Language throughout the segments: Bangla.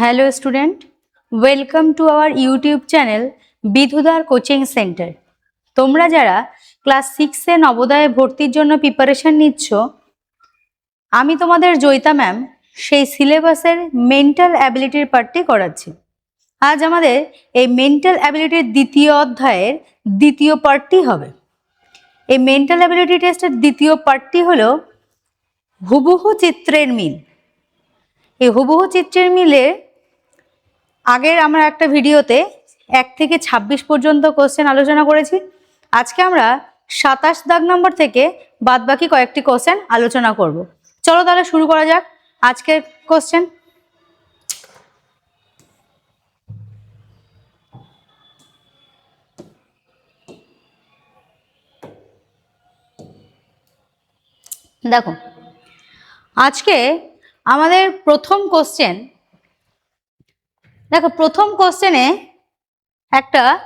Hello student welcome to our YouTube channel বিধুদার coaching centre তোমরা যারা ক্লাস সিক্সে নবোদয়ে ভর্তির জন্য প্রিপারেশন নিচ্ছ, আমি তোমাদের জয়িতা ম্যাম সেই সিলেবাসের মেন্টাল অ্যাবিলিটির পার্টটি করাচ্ছি। আজ আমাদের এই মেন্টাল অ্যাবিলিটির দ্বিতীয় অধ্যায়ের দ্বিতীয় পার্টটি হবে। এই মেন্টাল অ্যাবিলিটি টেস্টের দ্বিতীয় পার্টটি হলো হুবহু চিত্রের মিল। এই হুবহু চিত্রের মিলে আগের আমরা একটা ভিডিওতে এক থেকে ছাব্বিশ পর্যন্ত কোশ্চেন আলোচনা করেছি। আজকে আমরা সাতাশ দাগ নম্বর থেকে বাদবাকি কয়েকটি কোশ্চেন আলোচনা করব। চলো তাহলে শুরু করা যাক আজকের কোশ্চেন দেখো, আজকে আমাদের প্রথম কোশ্চেন দেখো, প্রথম কোশ্চেনে একটা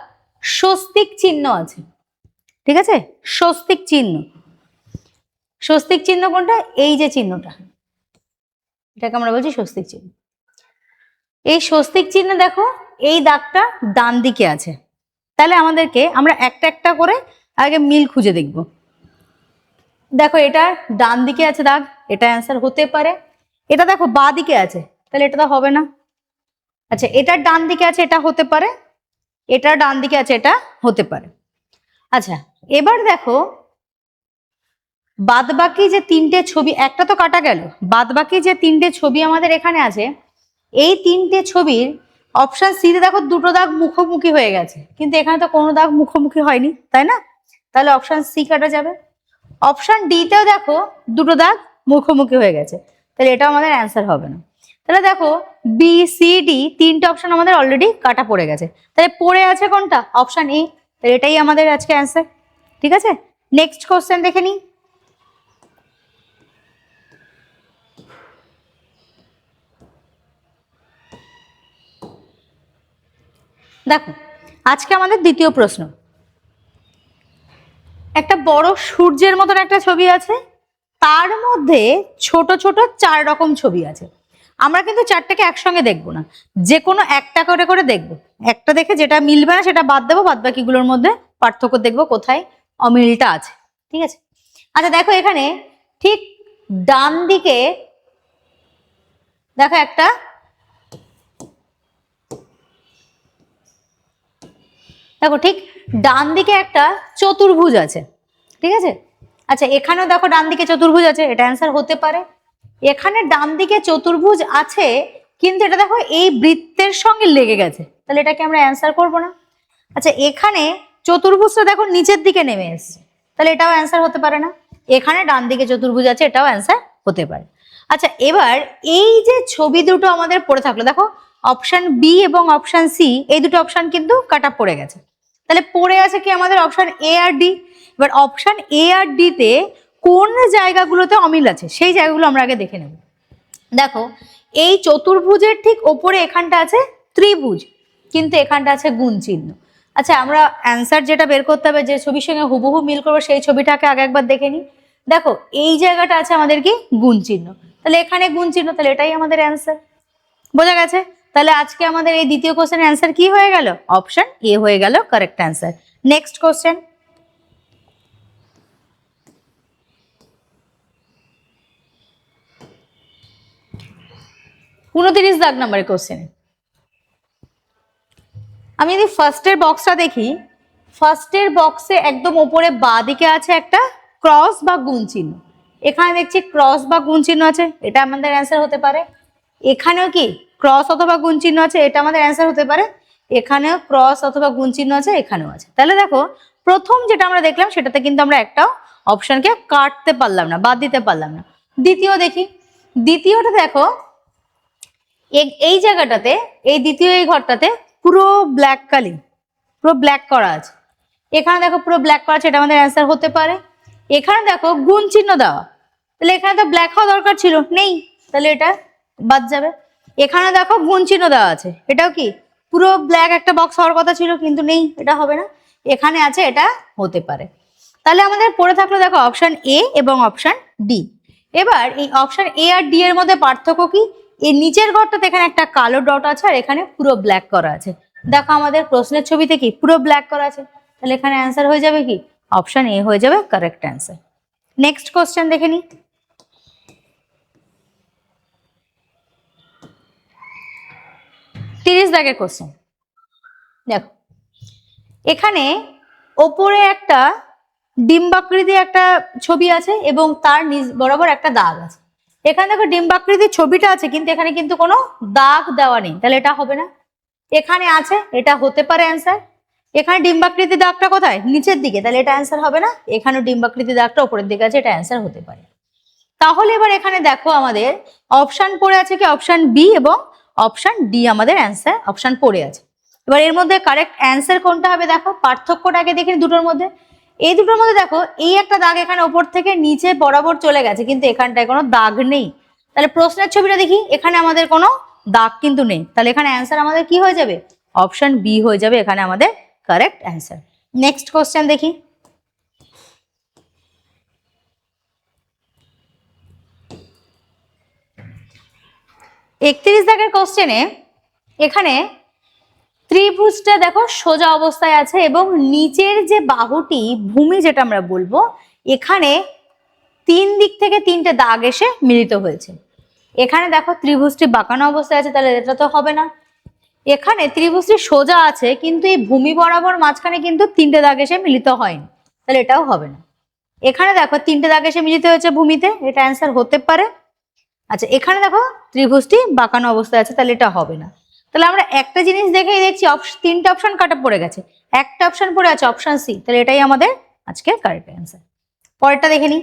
স্বস্তিক চিহ্ন আছে। ঠিক আছে? স্বস্তিক চিহ্ন। স্বস্তিক চিহ্ন কোনটা? এই যে চিহ্নটা। এটাকে আমরা বলছি স্বস্তিক চিহ্ন। এই স্বস্তিক চিহ্ন দেখো, এই দাগটা ডান দিকে আছে। তাহলে আমাদেরকে আমরা একটা একটা করে আগে মিল খুঁজে দেখব। দেখো, এটা ডান দিকে আছে দাগ, এটা অ্যান্সার হতে পারে। এটা দেখো, বা দিকে আছে। তাহলে এটা তো হবে না। আচ্ছা এটার ডান দিকে আছে, এটা হতে পারে। এটার ডান দিকে আছে, এটা হতে পারে। আচ্ছা এবার দেখো, বাদবাকি যে তিনটে ছবি, একটা তো কাটা গেল। বাদবাকি যে তিনটে ছবি আমাদের এখানে আছে, এই তিনটে ছবির অপশন সিতে দেখো, দুটো দাগ মুখোমুখি হয়ে গেছে। কিন্তু এখানে তো কোনো দাগ মুখোমুখি হয়নি, তাই না? তাহলে অপশন সি কাটা যাবে। অপশন ডিতেও দেখো, দুটো দাগ মুখোমুখি হয়ে গেছে। তাহলে এটা আমাদের অ্যান্সার হবে না। তাহলে দেখো বি সি ডি তিনটে অপশন আমাদের অলরেডি কাটা পড়ে গেছে। তাহলে পড়ে আছে কোনটা? অপশন এ তাহলে এটাই আমাদের আজকে অ্যান্সার ঠিক আছে? নেক্সট কোশ্চেন দেখে নিই। দেখো, আজকে আমাদের দ্বিতীয় প্রশ্ন। একটা বড় সূর্যের মতন একটা ছবি আছে, তার মধ্যে ছোট ছোট চার রকম ছবি আছে। আমরা কিন্তু চারটাকে একসঙ্গে দেখব না। যে কোনো একটা করে করে দেখব। একটা দেখে যেটা মিলবে না সেটা বাদ দেবো বাদ বাকিগুলোর মধ্যে পার্থক্য দেখব কোথায় অমিলটা আছে। ঠিক আছে? আচ্ছা দেখো এখানে ঠিক ডান দিকে দেখো একটা দেখো ঠিক ডান দিকে একটা চতুর্ভুজ আছে। ঠিক আছে? আচ্ছা এখানেও দেখো ডান দিকে চতুর্ভুজ আছে, এটা অ্যান্সার হতে পারে। এখানে ডান দিকে চতুর্ভুজ আছে, কিন্তু এটা দেখো এই বৃত্তের সঙ্গে লেগে গেছে। তাহলে এটাকে আমরা অ্যান্সার করব না। আচ্ছা এখানে চতুর্ভুজটা দেখো নিচের দিকে নেমে এসছে। তাহলে এটাও অ্যান্সার হতে পারে না। এখানে ডান দিকে চতুর্ভুজ আছে, এটাও অ্যান্সার হতে পারে। আচ্ছা এবার এই যে ছবি দুটো আমাদের পড়ে থাকল, দেখো অপশান বি এবং অপশান সি এই দুটো অপশান কিন্তু কাটা পড়ে গেছে। তাহলে পড়ে আছে কি আমাদের অপশান এ আর ডি এবার অপশান এ আর ডি তে কোন জায়গাগুলোতে অমিল আছে? সেই জায়গাগুলো আমরা আগে দেখে নেব। দেখো, এই চতুর্ভুজের ঠিক ওপরে এখানটা আছে ত্রিভুজ, কিন্তু এখানটা আছে গুণ চিহ্ন। আচ্ছা আমরা অ্যান্সার যেটা বের করতে হবে, যে ছবির সঙ্গে হুবহু মিল করব, সেই ছবিটাকে আগে একবার দেখে নিই। দেখো, এই জায়গাটা আছে আমাদের কি? গুণ চিহ্ন। তাহলে এখানে গুণ চিহ্ন, তাহলে এটাই আমাদের অ্যান্সার বোঝা গেছে? তাহলে আজকে আমাদের এই দ্বিতীয় কোশ্চেনের অ্যান্সার কি হয়ে গেল? অপশন এ হয়ে গেল কারেক্ট অ্যান্সার নেক্সট কোশ্চেন উনত্রিশ দাগ নম্বরের কোশ্চেনে আমি যদি ফার্স্টের বক্সটা দেখি ফার্স্টের বক্সে একদম ওপরে বাঁ দিকে আছে একটা ক্রস বা গুণ চিহ্ন। এখানে দেখছি ক্রস বা গুণ চিহ্ন আছে, এটা আমাদের অ্যান্সার হতে পারে। এখানেও কি ক্রস অথবা গুণ চিহ্ন আছে, এটা আমাদের অ্যান্সার হতে পারে। এখানেও ক্রস অথবা গুণ চিহ্ন আছে, এখানেও আছে। তাহলে দেখো, প্রথম যেটা আমরা দেখলাম, সেটাতে কিন্তু আমরা একটাও অপশনকে কাটতে পারলাম না, বাদ দিতে পারলাম না। দ্বিতীয় দেখি, দ্বিতীয়টা দেখো এই জায়গাটাতে, এই দ্বিতীয় এই ঘরটাতে পুরো ব্ল্যাক কালি, পুরো ব্ল্যাক করা আছে। এখানে দেখো পুরো ব্ল্যাক করা আছে, এটা আমাদের অ্যান্সার হতে পারে। এখানে দেখো গুণ চিহ্ন দেওয়া। তাহলে এখানে তো ব্ল্যাক হওয়া দরকার ছিল, নেই। তাহলে এটা বাদ যাবে। এখানে দেখো গুণ চিহ্ন দেওয়া আছে। এটাও কি? পুরো ব্ল্যাক একটা বক্স হওয়ার কথা ছিল, কিন্তু নেই, এটা হবে না। এখানে আছে, এটা হতে পারে। তাহলে আমাদের পড়ে থাকল দেখো অপশান এ এবং অপশান ডি এবার এই অপশান এ আর ডি এর মধ্যে পার্থক্য কি? এই নিচের ঘরটাতে এখানে একটা কালো ডট আছে আর এখানে পুরো ব্ল্যাক করা আছে। দেখো আমাদের প্রশ্নের ছবিতে কি পুরো ব্ল্যাক করা আছে? তাহলে এখানে অ্যান্সার হয়ে যাবে কি? অপশন এ হয়ে যাবে কারেক্ট অ্যান্সার নেক্সট কোশ্চেন দেখে নিই তিরিশ দাগের কোশ্চেন দেখো। এখানে ওপরে একটা ডিম্বাকৃতি একটা ছবি আছে এবং তার নিচ বরাবর একটা দাগ আছে। এখানে দেখো ডিম্বাকৃতির ছবিটা আছে, কিন্তু এখানে কিন্তু কোনো দাগ দেওয়া নেই। তাহলে এটা হবে না। এখানে আছে, এটা হতে পারে অ্যান্সার এখানে ডিম্বাকৃতি দাগটা কোথায়? নিচের দিকে। তাহলে এটা অ্যান্সার হবে না। এখানেও ডিম্বাকৃতি দাগটা উপরের দিকে আছে, এটা অ্যান্সার হতে পারে। তাহলে এবার এখানে দেখো আমাদের অপশান পড়ে আছে কি? অপশন বি এবং অপশান ডি আমাদের অ্যান্সার অপশন পড়ে আছে। এবার এর মধ্যে কারেক্ট অ্যান্সার কোনটা হবে দেখো? পার্থক্যটা আগে দেখি দুটোর মধ্যে। এই দুটোর মধ্যে দেখো, এই একটা দাগ এখানে ওপর থেকে নিচে বরাবর চলে গেছে, কিন্তু এখানটায় কোনো দাগ নেই। তাহলে প্রশ্নের ছবিটা দেখি, এখানে আমাদের কোনো দাগ কিন্তু নেই। তাহলে এখানে অ্যান্সার আমাদের কি হয়ে যাবে? অপশন বি হয়ে যাবে এখানে আমাদের কারেক্ট অ্যান্সার নেক্সট কোশ্চেন দেখি। একত্রিশ দাগের কোশ্চেনে এখানে ত্রিভুজটা দেখো সোজা অবস্থায় আছে এবং নিচের যে বাহুটি, ভূমি যেটা আমরা বলব, এখানে তিন দিক থেকে তিনটে দাগ এসে মিলিত হয়েছে। এখানে দেখো ত্রিভুজটি বাঁকানো অবস্থায় আছে, তাহলে এটা তো হবে না। এখানে ত্রিভুজটি সোজা আছে, কিন্তু এই ভূমি বরাবর মাঝখানে কিন্তু তিনটে দাগ এসে মিলিত হয়নি, তাহলে এটাও হবে না। এখানে দেখো তিনটে দাগ এসে মিলিত হয়েছে ভূমিতে, এটা অ্যান্সার হতে পারে। আচ্ছা এখানে দেখো ত্রিভুজটি বাঁকানো অবস্থায় আছে, তাহলে এটা হবে না। তাহলে আমরা একটা জিনিস দেখেই দেখছি তিনটে অপশন কাটা পড়ে গেছে। একটা অপশন পড়ে আছে অপশন সি তাহলে এটাই আমাদের আজকে কারেক্ট অ্যান্সার পরেরটা দেখে নিই।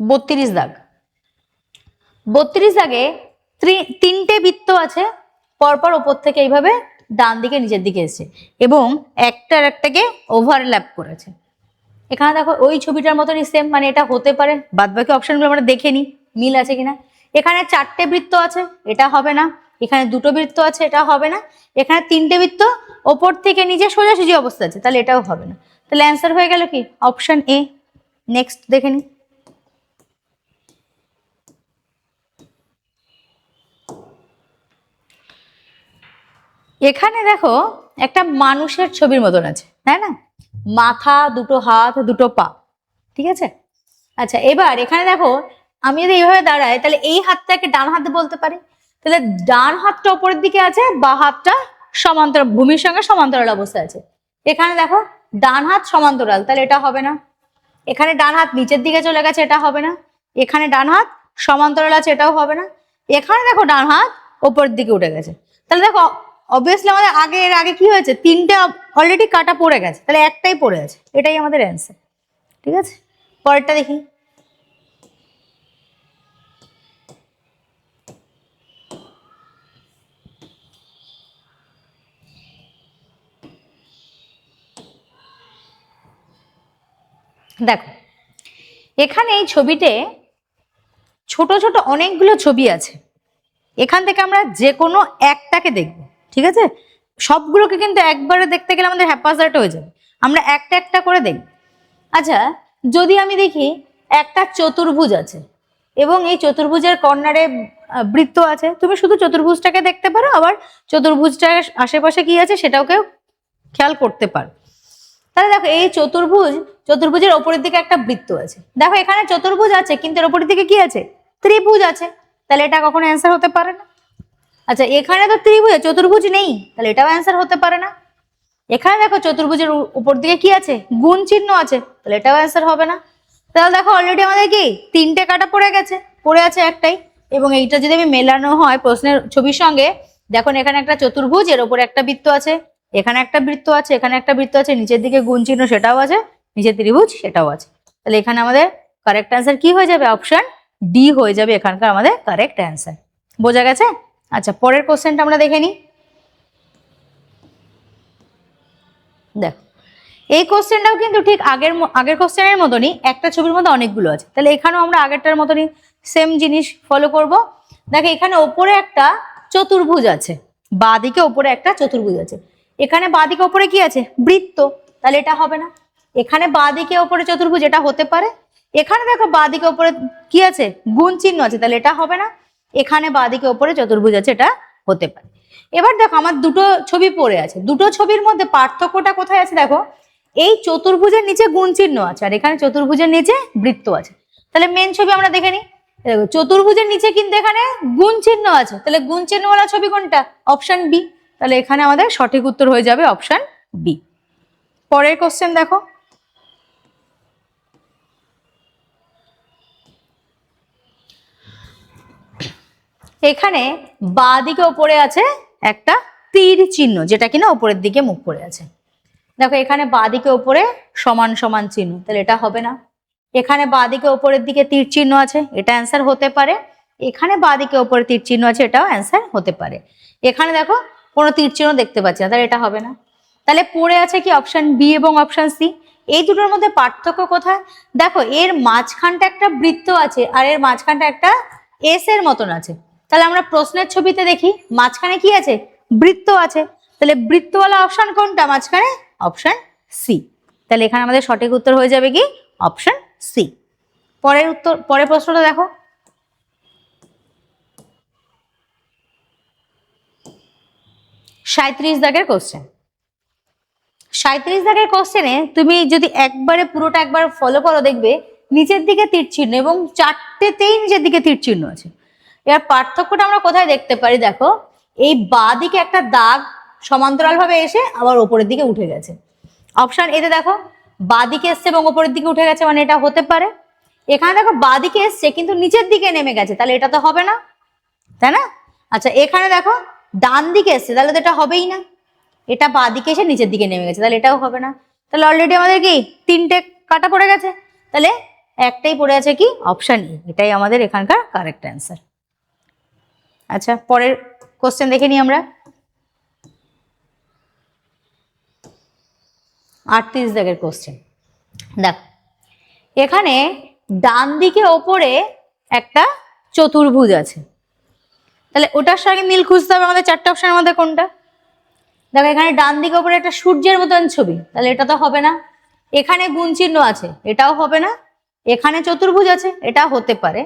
বত্রিশ দাগ। বত্রিশ দাগে তিনটে বৃত্ত আছে, পরপর ওপর থেকে এইভাবে ডান দিকে, নিচের দিকে এসেছে এবং একটার একটাকে ওভারল্যাপ করেছে। এখানে দেখো ওই ছবিটার মতনই সেম মানে এটা হতে পারে, বাদবাকি অপশনগুলো আমরা দেখে নিই। মিল আছে কিনা? এখানে চারটে বৃত্ত আছে, এটা হবে না। এখানে দুটো বৃত্ত আছে এটা হবে না। এখানে তিনটে বৃত্ত, ওপর থেকে নিচে সোজাসুজি অবস্থা আছে, তাহলে এটাও হবে না। তাহলে অ্যান্সার হয়ে গেল কি? অপশন এ নেক্সট দেখে নিই এখানে দেখো, একটা মানুষের ছবির মতন আছে, তাই না? মাথা, দুটো হাত, দুটো পা, ঠিক আছে? আচ্ছা এবার এখানে দেখো আমি যদি এইভাবে দাঁড়াই, তাহলে এই হাতটাকে ডান হাতে বলতে পারি? তাহলে ডান হাতটা ওপরের দিকে আছে, বা হাতটা সমান্তরাল, ভূমির সঙ্গে সমান্তরাল অবস্থায় আছে। এখানে দেখো, ডান হাত সমান্তরাল, তাহলে এটা হবে না। এখানে ডান হাত নিচের দিকে চলে গেছে, এটা হবে না। এখানে ডান হাত সমান্তরাল আছে, এটাও হবে না। এখানে দেখো, ডান হাত ওপরের দিকে উঠে গেছে। তাহলে দেখো অবভিয়াসলি আমাদের আগে, এর আগে কি হয়েছে? তিনটে অলরেডি কাটা পড়ে গেছে। তাহলে একটাই পড়ে আছে। এটাই আমাদের অ্যান্সার ঠিক আছে? পরেরটা দেখি। দেখো, এখানে এই ছবিতে ছোট ছোট অনেকগুলো ছবি আছে। এখান থেকে আমরা যে কোনো একটাকে দেখব, ঠিক আছে? সবগুলোকে কিন্তু একবারে দেখতে গেলে আমাদের হ্যাপাজার্ট হয়ে যাবে। আমরা একটা একটা করে দেখব। আচ্ছা যদি আমি দেখি একটা চতুর্ভুজ আছে এবং এই চতুর্ভুজের কর্নারে বৃত্ত আছে, তুমি শুধু চতুর্ভুজটাকে দেখতে পারো, আবার চতুর্ভুজটার আশেপাশে কি আছে সেটাকেও খেয়াল করতে পারো। তাহলে দেখো, এই চতুর্ভুজ, চতুর্ভুজের ওপরের দিকে একটা বৃত্ত আছে। দেখো, এখানে চতুর্ভুজ আছে, কিন্তু এর ওপরের দিকে কি আছে? ত্রিভুজ আছে। তাহলে এটা কখনো অ্যান্সার হতে পারে না? আচ্ছা এখানে তো ত্রিভুজ, চতুর্ভুজ নেই। তাহলে এটাও অ্যান্সার হতে পারে না। এখানে দেখো, চতুর্ভুজের উপর দিকে কি আছে? গুণ চিহ্ন আছে। তাহলে এটাও অ্যান্সার হবে না। তাহলে দেখো অলরেডি আমাদের কি? তিনটে কাটা পড়ে গেছে। পড়ে আছে একটাই। এবং এইটা যদি আমি মেলানো হয় প্রশ্নের ছবির সঙ্গে, দেখুন, এখানে একটা চতুর্ভুজ, এর ওপরে একটা বৃত্ত আছে। এখানে একটা বৃত্ত আছে, এখানে একটা বৃত্ত আছে, নিচের দিকে গুণ চিহ্ন সেটাও আছে নিচে ত্রিভুজ সেটাও আছে। তাহলে এখানে আমাদের কারেক্ট অ্যান্সার কি হয়ে যাবে? অপশন ডি হয়ে যাবে এখানকার আমাদের কারেক্ট অ্যান্সার বোঝা গেছে? আচ্ছা পরের কোশ্চেনটা আমরা দেখে নিই। দেখো, এই কোশ্চেনটাও কিন্তু ঠিক আগের আগের কোশ্চেনের মতনই একটা ছবির মধ্যে অনেকগুলো আছে। তাহলে এখানেও আমরা আগেরটার মতনই সেম জিনিস ফলো করব। দেখো, এখানে ওপরে একটা চতুর্ভুজ আছে বাঁদিকে ওপরে একটা চতুর্ভুজ আছে। এখানে বাঁদিকে ওপরে কি আছে? বৃত্ত। তাহলে এটা হবে না। এখানে বাঁদিকে ওপরে চতুর্ভুজ এটা হতে পারে। এখানে দেখো বাঁদিকে ওপরে কি আছে? গুণ চিহ্ন আছে তাহলে এটা হবে না। এখানে বাঁদিকে ওপরে চতুর্ভুজ আছে এটা হতে পারে। এবার দেখো আমার দুটো ছবি পড়ে আছে। দুটো ছবির মধ্যে পার্থক্যটা কোথায় আছে দেখো? এই চতুর্ভুজের নিচে গুণ চিহ্ন আছে আর এখানে চতুর্ভুজের নিচে বৃত্ত আছে। তাহলে মেন ছবি আমরা দেখে নিই। দেখো, চতুর্ভুজের নিচে কিন্তু এখানে গুণ চিহ্ন আছে। তাহলে গুণ চিহ্নওয়ালা ছবি কোনটা? অপশন বি তাহলে এখানে আমাদের সঠিক উত্তর হয়ে যাবে অপশান বি পরের কোশ্চেন দেখো। এখানে বাঁ দিকে ওপরে আছে একটা তীর চিহ্ন, যেটা কিনা ওপরের দিকে মুখ করে আছে। দেখো, এখানে বাঁ দিকে ওপরে সমান সমান চিহ্ন, তাহলে এটা হবে না। এখানে বাঁ দিকে ওপরের দিকে তীর চিহ্ন আছে, এটা অ্যান্সার হতে পারে। এখানে বাঁ দিকে ওপরে তীর চিহ্ন আছে, এটাও অ্যান্সার হতে পারে। এখানে দেখো কোনো তীর চিহ্ন দেখতে পাচ্ছি না, তাহলে এটা হবে না। তাহলে পড়ে আছে কি অপশন বি এবং অপশন সি এই দুটোর মধ্যে পার্থক্য কোথায়? দেখো, এর মাঝখানটা একটা বৃত্ত আছে আর এর মাঝখানটা একটা এস এর মতন আছে। তাহলে আমরা প্রশ্নের ছবিতে দেখি, মাঝখানে কি আছে? বৃত্ত আছে। তাহলে বৃত্তওয়ালা অপশন কোনটা? মাঝখানে অপশন সি তাহলে এখানে আমাদের সঠিক উত্তর হয়ে যাবে কি? অপশন সি পরের উত্তর, পরের প্রশ্নটা দেখো। সাঁত্রিশ দাগের কোশ্চেন সাঁত্রিশ দাগের কোশ্চেনে তুমি যদি একবারে পুরোটা একবার ফলো করো দেখবে, নিচের দিকে তীর চিহ্ন এবং চারটেতেই নিচের দিকে তীর চিহ্ন আছে। এবার পার্থক্যটা আমরা কোথায় দেখতে পারি দেখো, এই বাঁ দিকে একটা দাগ সমান্তরালভাবে এসে আবার ওপরের দিকে উঠে গেছে। অপশান এতে দেখো, বাঁ দিকে এসছে এবং ওপরের দিকে উঠে গেছে মানে এটা হতে পারে। এখানে দেখো বাঁ দিকে এসছে কিন্তু নিচের দিকে নেমে গেছে, তাহলে এটা তো হবে না, তাই না? আচ্ছা এখানে দেখো ডান দিকে এসছে, তাহলে তো এটা হবেই না। এটা বাঁ দিকে এসে নিচের দিকে নেমে গেছে, তাহলে এটাও হবে না। তাহলে অলরেডি আমাদের কি? তিনটে কাটা পড়ে গেছে। তাহলে একটাই পড়ে আছে কি? অপশন ই এটাই আমাদের এখানকার কারেক্ট অ্যান্সার আচ্ছা পরের কোশ্চেন দেখে নিই আমরা। আটত্রিশ দাগের কোশ্চেন দেখ, এখানে ডান দিকে ওপরে একটা চতুর্ভুজ আছে। তাহলে ওটার সঙ্গে মিল খুঁজতে হবে আমাদের চারটে অপশনের মধ্যে কোনটা? দেখো, এখানে ডান দিকে ওপরে একটা সূর্যের মতন ছবি। তাহলে এটা তো হবে না। এখানে গুণ চিহ্ন আছে, এটাও হবে না। এখানে চতুর্ভুজ আছে এটা হতে পারে।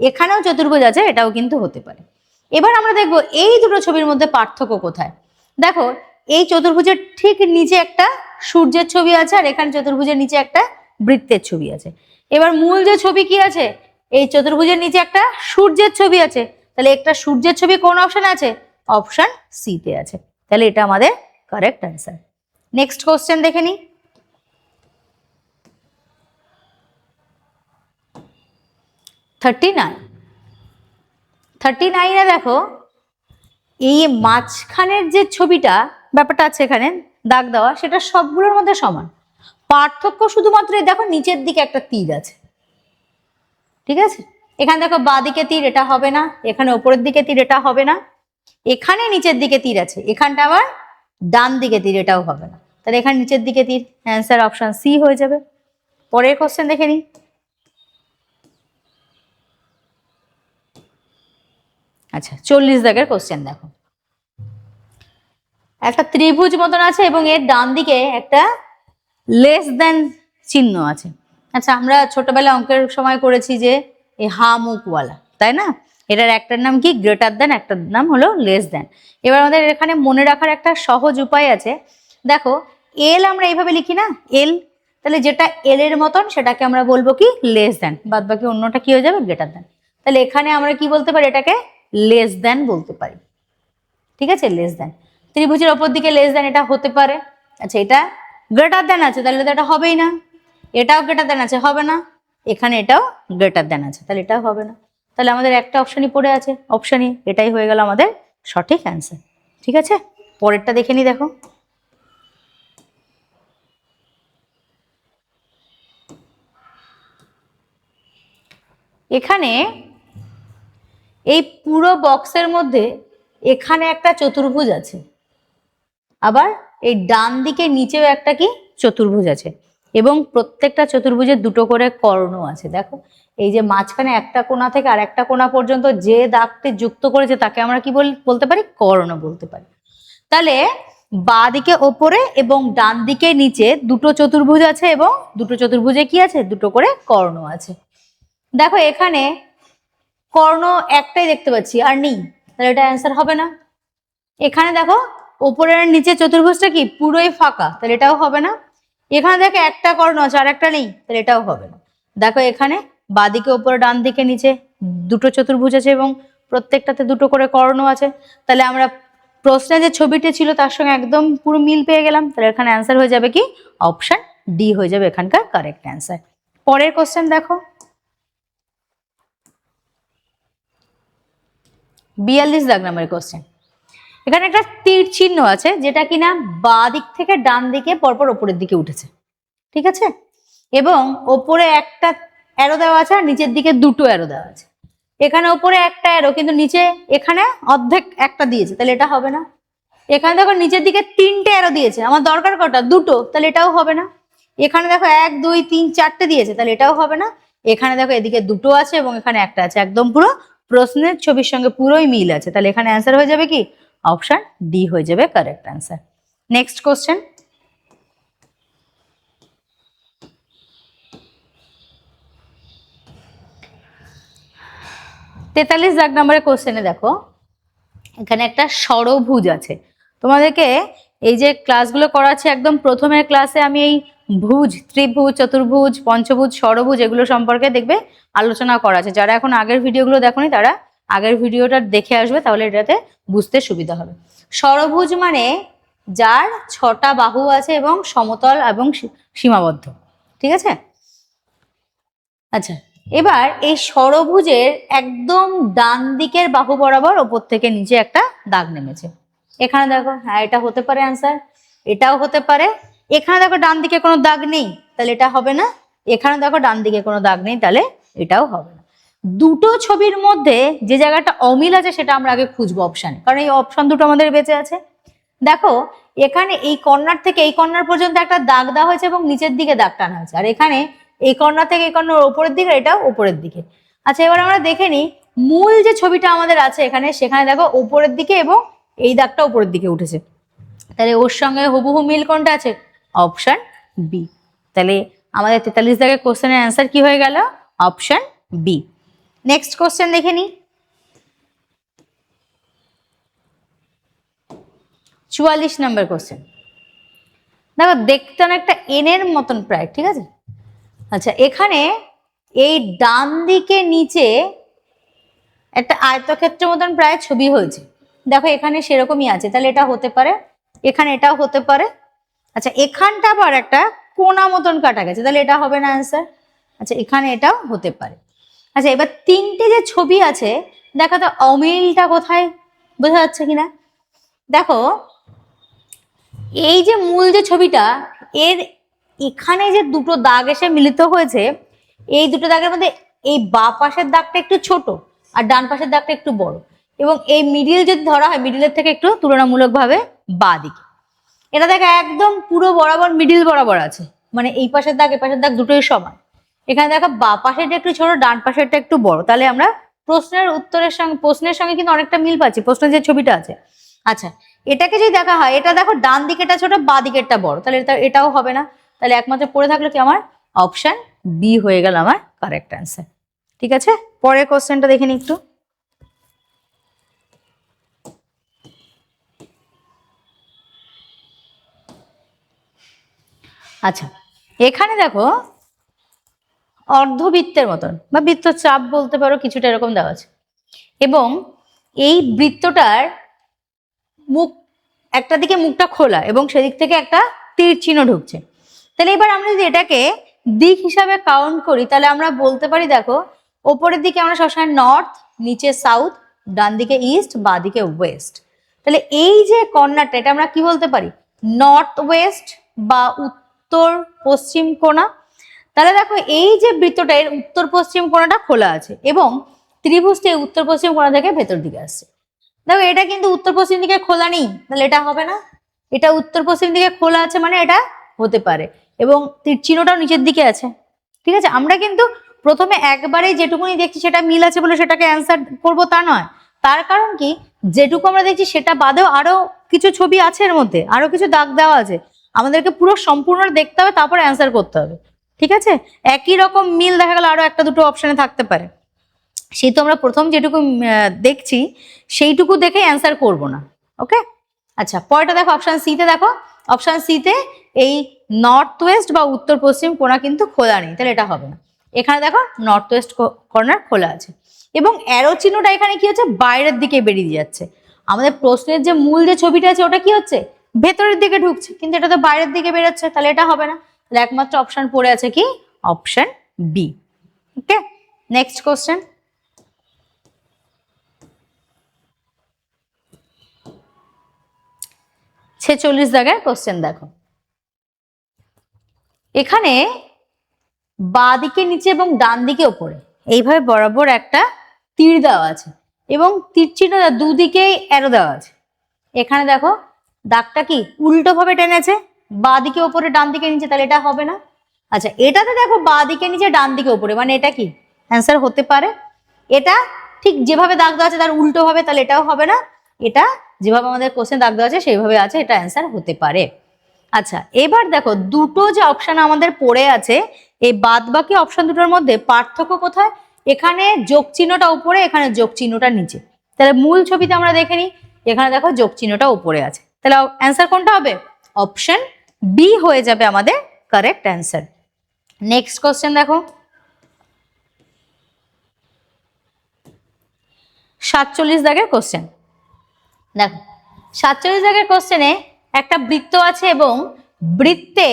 এখানেও চতুর্ভুজ আছে, এটাও কিন্তু হতে পারে। এবার আমরা দেখব এই দুটো ছবির মধ্যে পার্থক্য কোথায়? দেখো, এই চতুর্ভুজের ঠিক নিচে একটা সূর্যের ছবি আছে আর এখানে চতুর্ভুজের নিচে একটা বৃত্তের ছবি আছে। এবার মূল যে ছবি কি আছে? এই চতুর্ভুজের নিচে একটা সূর্যের ছবি আছে। তাহলে একটা সূর্যের ছবি কোন অপশন আছে? অপশন সিতে আছে। তাহলে এটা আমাদের কারেক্ট অ্যান্সার নেক্সট কোশ্চেন দেখে নিই। থার্টি নাইন থার্টি নাইনে দেখো, এই মাঝখানের যে ছবিটা, ব্যাপারটা আছে এখানে, দাগ দেওয়া, সেটা সবগুলোর মধ্যে সমান। পার্থক্য শুধুমাত্র দেখো, নিচের দিকে একটা তীর আছে। ঠিক আছে? এখানে দেখো বাঁ দিকে তীর, এটা হবে না। এখানে ওপরের দিকে তীর, এটা হবে না। এখানে নিচের দিকে তীর আছে। এখানটা আবার ডান দিকে তীর, এটাও হবে না। তাহলে এখানে নিচের দিকে তীর অ্যান্সার অপশন সি হয়ে যাবে। পরের কোশ্চেন দেখে নিই। আচ্ছা চল্লিশ দাগের কোশ্চেন দেখো। একটা ত্রিভুজ মতন আছে এবং এর ডান দিকে একটা লেস দেন চিহ্ন আছে। আচ্ছা আমরা ছোটবেলায় অঙ্কের সময় করেছি যে এই হা মুখওয়ালা তাই না? এটার একটার নাম কি? গ্রেটার দেন একটার নাম হলো লেস দেন এবার আমাদের এখানে মনে রাখার একটা সহজ উপায় আছে। দেখো এল আমরা এইভাবে লিখি না? এল তাহলে যেটা এল এর মতন সেটাকে আমরা বলব কি? লেস দেন বাদ বাকি অন্যটা কি হয়ে যাবে? গ্রেটার দেন তাহলে এখানে আমরা কি বলতে পারি এটাকে? লেস দেন বলতে পারি। ঠিক আছে? লেস দেন ত্রিভুজের ওপর দিকে লেস দেন এটা হতে পারে। আচ্ছা এটা গ্রেটার দেন আছে, তাহলে তো এটা হবেই না। এটাও গ্রেটার দেন আছে, হবে না। এখানে এটাও গ্রেটার দেন আছে, তাহলে এটাও হবে না। তাহলে আমাদের একটা অপশনই পড়ে আছে অপশনই এটাই হয়ে গেল আমাদের সঠিক অ্যান্সার ঠিক আছে? পরেরটা দেখে নি দেখো। এখানে এই পুরো বক্সের মধ্যে এখানে একটা চতুর্ভুজ আছে। আবার এই ডান দিকে নিচেও একটা কি? চতুর্ভুজ আছে। এবং প্রত্যেকটা চতুর্ভুজের দুটো করে কর্ণ আছে, দেখো। এই যে মাঝখানে একটা কোণা থেকে আর একটা কোণা পর্যন্ত যে দাগটি যুক্ত করেছে তাকে আমরা কি বল বলতে পারি? কর্ণ বলতে পারি। তাহলে বা দিকে ওপরে এবং ডান দিকে নিচে দুটো চতুর্ভুজ আছে এবং দুটো চতুর্ভুজে কি আছে? দুটো করে কর্ণ আছে। দেখো, এখানে কর্ণ একটাই দেখতে পাচ্ছি, আর নেই। তাহলে এটা অ্যান্সার হবে না। এখানে দেখো, ওপরের নিচে চতুর্ভুজটা কি? পুরোই ফাঁকা। তাহলে এটাও হবে না। এখানে দেখো একটা কর্ণ আছে আর একটা নেই, তাহলে এটাও হবে না। দেখো এখানে বাদিকে ওপরে ডান দিকে নিচে দুটো চতুর্ভুজ আছে এবং প্রত্যেকটাতে দুটো করে কর্ণ আছে। তাহলে আমরা প্রশ্নে যে ছবিটি ছিল তার সঙ্গে একদম পুরো মিল পেয়ে গেলাম। তাহলে এখানে অ্যান্সার হয়ে যাবে কি? অপশন ডি হয়ে যাবে এখানকার কারেক্ট অ্যান্সার পরের কোশ্চেন দেখো। বিয়াল্লিশ দাগ নাম্বারের কোশ্চেন এখানে একটা তীর চিহ্ন আছে, যেটা কিনা বা দিক থেকে ডান দিকে, পরপর ওপরের দিকে উঠেছে। ঠিক আছে? এবং ওপরে একটা অ্যারো দেওয়া আছে আর নিচের দিকে দুটো অ্যারো দেওয়া আছে। এখানে ওপরে একটা অ্যারো কিন্তু নিচে এখানে অর্ধেক একটা দিয়েছে, তাহলে এটা হবে না। এখানে দেখো নিচের দিকে তিনটে অ্যারো দিয়েছে, আমার দরকার কটা? দুটো, তাহলে এটাও হবে না। এখানে দেখো এক, দুই, তিন, চারটে দিয়েছে, তাহলে এটাও হবে না। এখানে দেখো এদিকে দুটো আছে এবং এখানে একটা আছে। একদম পুরো প্রশ্নের ছবির সঙ্গে পুরোই মিল আছে। তাহলে এখানে অ্যান্সার হয়ে যাবে কি? অপশন ডি হয়ে যাবে কারেক্ট অ্যান্সার নেক্সট কোশ্চেন তেতাল্লিশ দাগ নম্বরের কোশ্চেনে দেখো, এখানে একটা ষড়ভুজ আছে। তোমাদেরকে এই যে ক্লাসগুলো করাচ্ছে একদম প্রথমের ক্লাসে আমি এই ভুজ, ত্রিভুজ, চতুর্ভুজ, পঞ্চভুজ সরভুজ এগুলো সম্পর্কে দেখবে আলোচনা করা আছে। যারা এখন আগের ভিডিওগুলো দেখোনি, তারা আগের ভিডিওটা দেখে আসবে, তাহলে এটাতে বুঝতে সুবিধা হবে। ষড়ভুজ মানে যার ছটা বাহু আছে এবং সমতল এবং সীমাবদ্ধ, ঠিক আছে? আচ্ছা এবার এই ষড়ভুজের একদম ডান দিকের বাহু বরাবর ওপর থেকে নিচে একটা দাগ নেমেছে। এখানে দেখো হ্যাঁ এটা হতে পারে অ্যান্সার এটাও হতে পারে। এখানে দেখো ডান দিকে কোনো দাগ নেই, তাহলে এটা হবে না। এখানে দেখো ডান দিকে কোনো দাগ নেই, তাহলে এটাও হবে। দুটো ছবির মধ্যে যে জায়গাটা অমিল আছে সেটা আমরা আগে খুঁজবো অপশানে কারণ এই অপশন দুটো আমাদের বেঁচে আছে। দেখো, এখানে এই কর্নার থেকে এই কর্নার পর্যন্ত একটা দাগ দেওয়া হয়েছে এবং নিচের দিকে দাগ টানা হয়েছে। আর এখানে এই কর্নার থেকে এই কর্নার ওপরের দিকে এটা ওপরের দিকে। আচ্ছা এবার আমরা দেখে নিই, মূল যে ছবিটা আমাদের আছে এখানে, সেখানে দেখো ওপরের দিকে এবং এই দাগটা উপরের দিকে উঠেছে। তাহলে ওর সঙ্গে হুবহু মিল কোনটা আছে? অপশন বি তাহলে আমাদের তেতাল্লিশ দাগের কোশ্চেনের অ্যান্সার কি হয়ে গেল? অপশান বি নেক্সট কোশ্চেন দেখে নিই চুয়াল্লিশ নম্বর কোশ্চেন দেখো, দেখতে অনেকটা এনের মতন প্রায়, ঠিক আছে? আচ্ছা এখানে এই ডান দিকে নিচে একটা আয়তক্ষেত্র মতন প্রায় ছবি হয়েছে। দেখো, এখানে সেরকমই আছে, তাহলে এটা হতে পারে। এখানে এটাও হতে পারে। আচ্ছা এখানটা আবার একটা কোনা মতন কাটা গেছে, তাহলে এটা হবে না অ্যান্সার আচ্ছা এখানে এটাও হতে পারে। আচ্ছা এবার তিনটে যে ছবি আছে, দেখো তো অমিলটা কোথায়? বোঝা যাচ্ছে কিনা? দেখো, এই যে মূল যে ছবিটা, এর এখানে যে দুটো দাগ এসে মিলিত হয়েছে, এই দুটো দাগের মধ্যে এই বা পাশের দাগটা একটু ছোট আর ডান পাশের দাগটা একটু বড়। এবং এই মিডিল যদি ধরা হয় মিডিলের থেকে একটু তুলনামূলকভাবে বা দিকে। এটা দেখো একদম পুরো বরাবর মিডিল বরাবর আছে। মানে এই পাশের দাগ এই পাশের দাগ দুটোই সমান। এখানে দেখো বা পাশেরটা একটু ছোট, ডান পাশেরটা একটু বড়। তাহলে আমরা প্রশ্নের উত্তরের সঙ্গে, প্রশ্নের সঙ্গে কিন্তু অনেকটা মিল পাচ্ছি, প্রশ্নের যে ছবিটা আছে। আচ্ছা এটাকে যদি দেখা হয়, এটা দেখো ডান দিকেরটা ছোট, বা দিকেরটা বড়। তাহলে এটা, এটাও হবে না। তাহলে একমাত্র পড়ে থাকল কি আমার? অপশন বি হয়ে গেল আমার কারেক্ট অ্যান্সার ঠিক আছে? পরের কোশ্চেনটা দেখে নিই একটু। আচ্ছা এখানে দেখো অর্ধবৃত্তের মতন, বা বৃত্ত চাপ বলতে পারো কিছুটা এরকম দেওয়া আছে। এবং এই বৃত্তটার মুখ, একটা দিকে মুখটা খোলা এবং সেদিক থেকে একটা তীর চিহ্ন ঢুকছে। তাহলে এবার আমরা যদি এটাকে দিক হিসাবে কাউন্ট করি, তাহলে আমরা বলতে পারি, দেখো, ওপরের দিকে আমরা সবসময় নর্থ নিচে সাউথ ডান দিকে ইস্ট বা দিকে ওয়েস্ট তাহলে এই যে কর্নারটা, এটা আমরা কি বলতে পারি? নর্থ ওয়েস্ট বা উত্তর পশ্চিম কোণা তাহলে দেখো, এই যে বৃত্তটা, এর উত্তর পশ্চিম কোণাটা খোলা আছে এবং ত্রিভুজটি উত্তর পশ্চিম কোণা থেকে ভেতর দিকে আসছে। দেখো, এটা কিন্তু উত্তর পশ্চিম দিকে খোলা নেই, তাহলে এটা হবে না। এটা উত্তর পশ্চিম দিকে খোলা আছে মানে এটা হতে পারে এবং চিহ্নটাও নিচের দিকে আছে, ঠিক আছে? আমরা কিন্তু প্রথমে একবারে যেটুকুনি দেখছি সেটা মিল আছে বলে সেটাকে অ্যান্সার করব তা নয়। তার কারণ কি? যেটুকু আমরা দেখছি সেটা বাদেও আরও কিছু ছবি আছে এর মধ্যে, আরও কিছু দাগ দেওয়া আছে। আমাদেরকে পুরো সম্পূর্ণ দেখতে হবে, তারপরে অ্যান্সার করতে হবে। ঠিক আছে? একই রকম মিল দেখা গেল আরও একটা দুটো অপশনে থাকতে পারে। সেই তো আমরা প্রথম যেটুকু দেখছি, সেইটুকু দেখে অ্যান্সার করব না ওকে আচ্ছা পরেরটা দেখো অপশন সিতে দেখো। অপশন সিতে এই নর্থ ওয়েস্ট বা উত্তর পশ্চিম কোনা কিন্তু খোলা নেই, তাহলে এটা হবে না। এখানে দেখো নর্থ ওয়েস্ট কর্নার খোলা আছে। এবং অ্যারো চিহ্নটা এখানে কি হচ্ছে? বাইরের দিকে বেরিয়ে যাচ্ছে। আমাদের প্রশ্নের যে মূল যে ছবিটা আছে, ওটা কি হচ্ছে? ভেতরের দিকে ঢুকছে, কিন্তু এটা তো বাইরের দিকে বেরোচ্ছে, তাহলে এটা হবে না। একমাত্র অপশন পড়ে আছে কি? Option B okay next question ছেচল্লিশ জায়গায় কোশ্চেন দেখো। এখানে বাঁ দিকে নিচে এবং ডান দিকে ওপরে, এইভাবে বরাবর একটা তীর দেওয়া আছে এবং তীর চিহ্ন দুদিকেই অ্যারো দেওয়া আছে। এখানে দেখো, দাগটা কি উল্টো ভাবে টেনেছে? বাঁ দিকে ওপরে ডান দিকে নিচে, তাহলে এটা হবে না? আচ্ছা এটাতে দেখো বাঁ দিকে নিচে ডান দিকে ওপরে মানে এটা কি? অ্যান্সার হতে পারে। এটা ঠিক যেভাবে দাগ দেওয়া আছে, তার উল্টো হবে, তাহলে এটাও হবে না। এটা যেভাবে আমাদের কোশ্চেন দাগ দেওয়া আছে, সেইভাবে আছে, এটা অ্যান্সার হতে পারে। আচ্ছা এবার দেখো, দুটো যে অপশন আমাদের পড়ে আছে, এই বাদ বাকি অপশন দুটোর মধ্যে পার্থক্য কোথায়? এখানে যোগ চিহ্নটা উপরে, এখানে যোগ চিহ্নটা নিচে। তাহলে মূল ছবিতে আমরা দেখে নিই, এখানে দেখো যোগ চিহ্নটা উপরে আছে। তাহলে অ্যান্সার কোনটা হবে? অপশন বি হয়ে যাবে আমাদের কারেক্ট অ্যান্সার নেক্সট কোশ্চেন দেখো। সাতচল্লিশ দাগের কোশ্চেন দেখো, সাতচল্লিশ দাগের কোশ্চেনে একটা বৃত্ত আছে এবং বৃত্তে,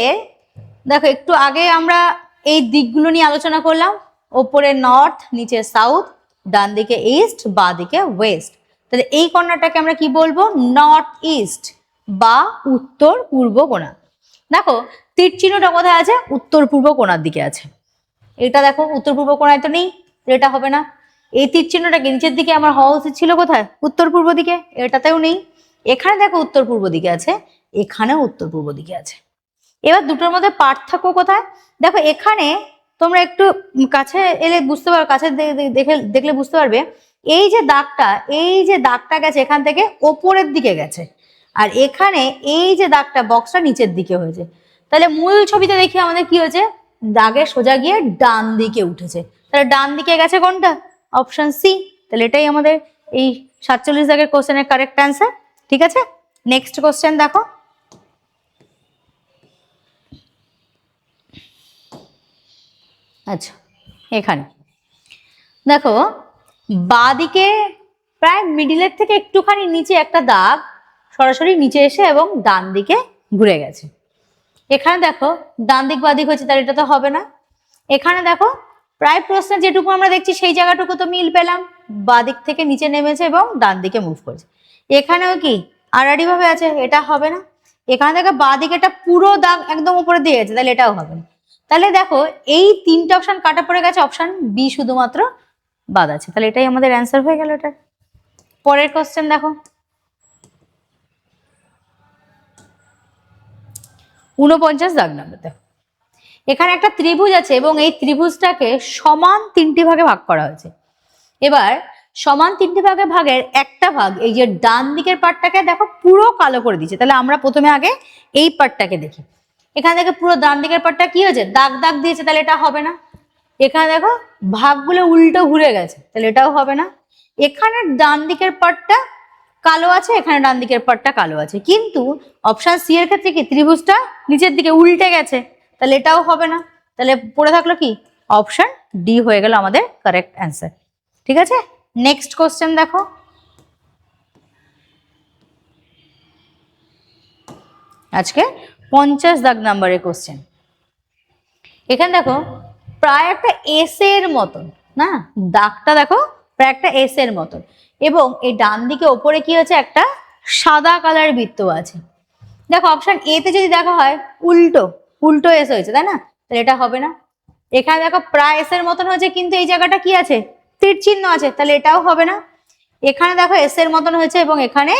দেখো একটু আগে আমরা এই দিকগুলো নিয়ে আলোচনা করলাম। ওপরে নর্থ নিচে সাউথ ডান দিকে ইস্ট বা দিকে ওয়েস্ট তাহলে এই কর্নারটাকে আমরা কি বলব? নর্থ ইস্ট বা উত্তর পূর্ব কোণা। দেখো তীর চিহ্নটা কোথায় আছে, উত্তর পূর্ব কোণার দিকে আছে। এটা দেখো, উত্তর পূর্ব কোণায় তো নেই, এটা হবে না। এই তীর চিহ্নটাকে নিচের দিকে, আমার হওয়া উচিত ছিল কোথায়? উত্তর পূর্ব দিকে, এটাতেও নেই। এখানে দেখো, উত্তর পূর্ব দিকে আছে, এখানেও উত্তর পূর্ব দিকে আছে। এবার দুটোর মধ্যে পার্থক্য কোথায়? দেখো, এখানে তোমরা একটু কাছে এলে বুঝতে পারবে কাছে দেখে, দেখলে বুঝতে পারবে। এই যে দাগটা, এই যে দাগটা গেছে এখান থেকে, ওপরের দিকে গেছে। আর এখানে এই যে দাগটা বক্সটা নিচের দিকে হয়েছে। তাহলে মূল ছবিতে দেখি আমাদের কি হয়েছে? দাগে সোজা গিয়ে ডান দিকে উঠেছে। তাহলে ডান দিকে গেছে কোনটা? অপশন সি তাহলে এটাই আমাদের এই সাতচল্লিশ দাগের কোশ্চেনের কারেক্ট অ্যান্সার ঠিক আছে? নেক্সট কোশ্চেন দেখো। আচ্ছা এখানে। দেখো বাঁদিকে প্রায় মিডিলের থেকে একটুখানি নিচে একটা দাগ সরাসরি নিচে এসে এবং ডান দিকে ঘুরে গেছে। এখানে দেখো, ডান দিক বাদিক হয়েছে তার, এটা তো হবে না। এখানে দেখো, প্রায় প্রশ্নে যেটুকু আমরা দেখছি, সেই জায়গাটুকু তো মিল পেলাম। বাদিক থেকে নিচে নেমেছে এবং ডান দিকে মুভ করেছে। এখানেও কি আড়াআড়ি ভাবে আছে? এটা হবে না। এখানে দেখো বাদিকে একটা পুরো দাগ একদম উপরে দিয়ে গেছে, তাহলে এটাও হবে না। তাহলে দেখো, এই তিনটে অপশন কাটা পড়ে গেছে। অপশন বি শুধুমাত্র বাদ আছে। তাহলে এটাই আমাদের অ্যান্সার হয়ে গেল এটা পরের কোশ্চেন দেখো। উনপঞ্চাশ দাগ নাম্বার এখানে একটা ত্রিভুজ আছে এবং এই ত্রিভুজটাকে সমান তিনটি ভাগে ভাগ করা হয়েছে। এবার সমান তিনটি ভাগে ভাগের একটা ভাগ এই যে ডান দিকের পার্টটাকে দেখো পুরো কালো করে দিয়েছে। তাহলে আমরা প্রথমে আগে এই পার্টটাকে দেখি। এখানে দেখো পুরো ডান দিকের পার্টটা কি হয়েছে? দাগ দাগ দিয়েছে, তাহলে এটা হবে না। এখানে দেখো ভাগগুলো উল্টো ঘুরে গেছে, তাহলে এটাও হবে না। এখানে ডান দিকের পার্টটা কালো আছে, এখানে ডান দিকের পার্টটা কালো আছে। কিন্তু অপশন সি এর ক্ষেত্রে কি? ত্রিভুজটা নিচের দিকে উল্টে গেছে। তাহলে এটাও হবে না। তাহলে পড়ে থাকল কি? অপশন ডি হয়ে গেল আমাদের কারেক্ট অ্যান্সার ঠিক আছে? নেক্সট কোশ্চেন দেখো। আজকে পঞ্চাশ দাগ নাম্বারের কোশ্চেন এখানে দেখো, প্রায় একটা এস এর মতন, না? দাগটা দেখো, প্রায় একটা এস এর মতন। এবং এই ডান দিকে ওপরে কি হচ্ছে একটা সাদা কালার বৃত্ত আছে। দেখো অপশন এ তে যদি দেখা হয়, উল্টো উল্টো এস হয়েছে, তাই না? তাহলে এটা হবে না। এখানে দেখো, প্রায় এস এর মতন হয়েছে, কিন্তু এই জায়গাটা কি আছে? তীর চিহ্ন আছে, তাহলে এটাও হবে না। এখানে দেখো এস এর মতন হয়েছে এবং এখানে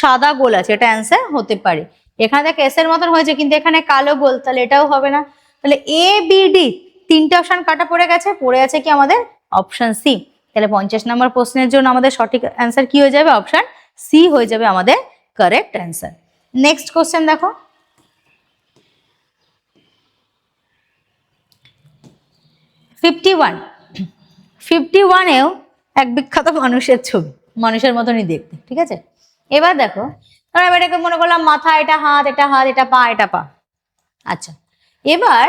সাদা গোল আছে, এটা অ্যান্সার হতে পারে। এখানে দেখো এস এর মতন হয়েছে, কিন্তু এখানে কালো গোল, তাহলে এটাও হবে না। তাহলে এ বি ডি তিনটে অপশন কাটা পড়ে গেছে, পড়ে আছে কি আমাদের? অপশন সি তাহলে পঞ্চাশ নম্বর প্রশ্নের জন্য আমাদের সঠিক অ্যান্সার কি হয়ে যাবে? অপশন সি হয়ে যাবে আমাদের কারেক্ট অ্যান্সার নেক্সট কোশ্চেন দেখো। ফিফটি ওয়ান ফিফটি ওয়ানেও এক বিখ্যাত মানুষের ছবি। মানুষের মতনই দেখতে, ঠিক আছে? এবার দেখো আমি এটাকে মনে করলাম মাথা, এটা হাত এটা হাত, এটা পা এটা পা। আচ্ছা এবার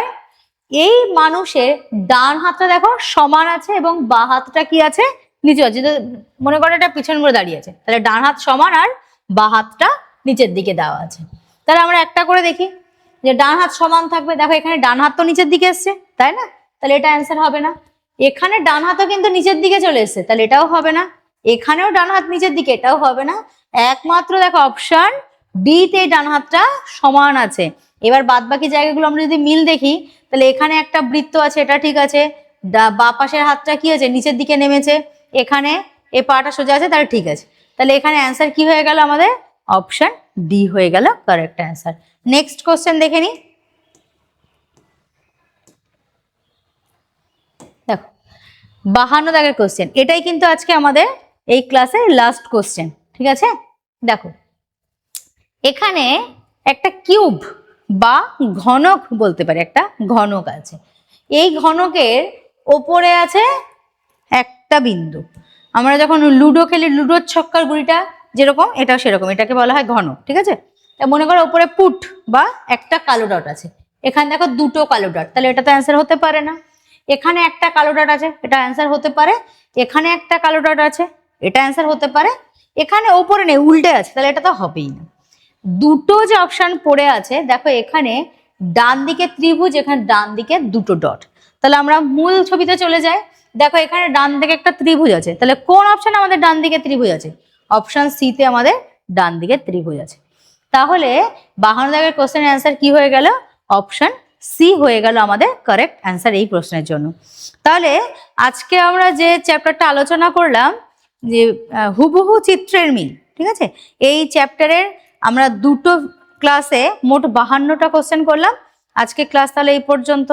এই মানুষের ডান হাতটা দেখো, সমান আছে এবং বা হাতটা কি আছে? নিচে আছে। মনে করো এটা পিছন করে দাঁড়িয়ে আছে, তাহলে ডান হাত সমান আর বা হাতটা নিচের দিকে দেওয়া আছে। তাহলে আমরা একটা করে দেখি, যে ডান হাত সমান থাকবে। দেখো, এখানে ডান হাত তো নিচের দিকে এসছে, তাই না? তাহলে এটা অ্যান্সার হবে না। এখানে ডান হাতও কিন্তু নিচের দিকে চলে এসছে, তাহলে এটাও হবে না। এখানেও ডান হাত নিচের দিকে, এটাও হবে না। একমাত্র দেখো অপশন তে ডান হাতটা সমান আছে। এবার বাদ বাকি জায়গাগুলো আমরা যদি মিল দেখি, তাহলে এখানে একটা বৃত্ত আছে, এটা ঠিক আছে। বা পাশের হাতটা কি আছে নিচের দিকে নেমেছে। এখানে এ পাটা সোজা আছে তাহলে ঠিক আছে। তাহলে এখানে অ্যান্সার কি হয়ে গেল আমাদের? অপশন ডি হয়ে গেল কারেক্ট অ্যান্সার নেক্সট কোশ্চেন দেখে নিই দেখো, বাহান্ন দাগের কোশ্চেন এটাই কিন্তু আজকে আমাদের এই ক্লাসের লাস্ট কোশ্চেন ঠিক আছে? দেখো, এখানে একটা কিউব বা ঘনক বলতে পারি, একটা ঘনক আছে। এই ঘনকের ওপরে আছে একটা বিন্দু। আমরা যখন লুডো খেলি, লুডোর ছক্কার গুড়িটা যেরকম, এটাও সেরকম, এটাকে বলা হয় ঘনক, ঠিক আছে? তা মনে করো ওপরে পুট বা একটা কালো ডট আছে। এখানে দেখো দুটো কালো ডট, তাহলে এটা তো অ্যান্সার হতে পারে না। এখানে একটা কালো ডট আছে, এটা অ্যান্সার হতে পারে। এখানে একটা কালো ডট আছে, এটা অ্যান্সার হতে পারে। এখানে ওপরে নেই, উল্টে আছে, তাহলে এটা তো হবেই না। দুটো যে অপশান পড়ে আছে, দেখো এখানে ডান দিকে ত্রিভুজ, এখানে ডান দিকে দুটো ডট তাহলে আমরা মূল ছবিতে চলে যাই। দেখো এখানে ডান দিকে একটা ত্রিভুজ আছে। তাহলে কোন অপশন আমাদের ডান দিকে ত্রিভুজ আছে? অপশন সিতে আমাদের ডান দিকে ত্রিভুজ আছে। তাহলে বাহান্ন দাগের কোশ্চেনের অ্যান্সার কি হয়ে গেল? অপশন সি হয়ে গেল আমাদের কারেক্ট অ্যান্সার এই প্রশ্নের জন্য। তাহলে আজকে আমরা যে চ্যাপ্টারটা আলোচনা করলাম, যে হুবহু চিত্রের মিল, ঠিক আছে? এই চ্যাপ্টারের আমরা দুটো ক্লাসে মোট বাহান্নটা কোশ্চেন করলাম। আজকে ক্লাস তাহলে এই পর্যন্ত।